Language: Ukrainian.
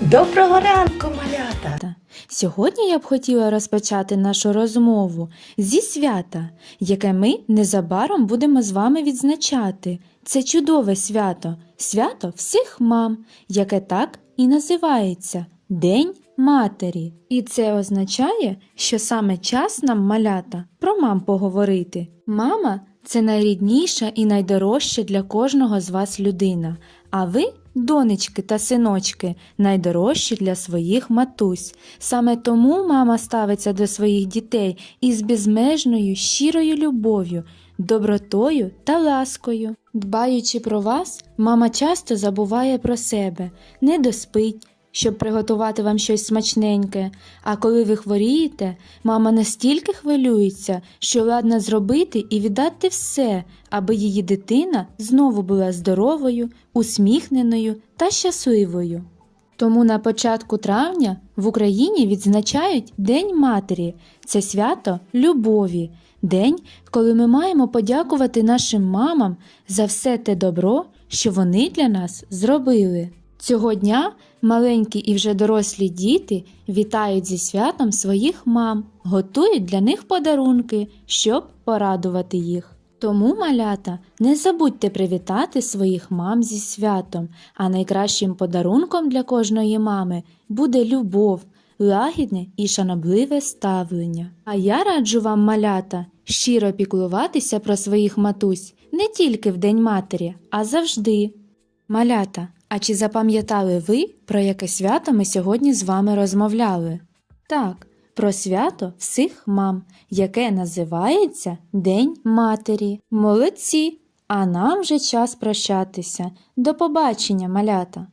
Доброго ранку, малята! Сьогодні я б хотіла розпочати нашу розмову зі свята, яке ми незабаром будемо з вами відзначати. Це чудове свято, свято всіх мам, яке так і називається День Матері. І це означає, що саме час нам малята про мам поговорити. Мама це найрідніша і найдорожча для кожного з вас людина. А ви, донечки та синочки, найдорожчі для своїх матусь. Саме тому мама ставиться до своїх дітей із безмежною щирою любов'ю, добротою та ласкою. Дбаючи про вас, мама часто забуває про себе, не доспить, щоб приготувати вам щось смачненьке. А коли ви хворієте, мама настільки хвилюється, що ладна зробити і віддати все, аби її дитина знову була здоровою, усміхненою та щасливою. Тому на початку травня в Україні відзначають День Матері. Це свято любові, день, коли ми маємо подякувати нашим мамам за все те добро, що вони для нас зробили. Цього дня маленькі і вже дорослі діти вітають зі святом своїх мам, готують для них подарунки, щоб порадувати їх. Тому, малята, не забудьте привітати своїх мам зі святом, а найкращим подарунком для кожної мами буде любов, лагідне і шанобливе ставлення. А я раджу вам, малята, щиро піклуватися про своїх матусь не тільки в День матері, а завжди. Малята, а чи запам'ятали ви, про яке свято ми сьогодні з вами розмовляли? Так, про свято всіх мам, яке називається День Матері. Молодці! А нам вже час прощатися. До побачення, малята!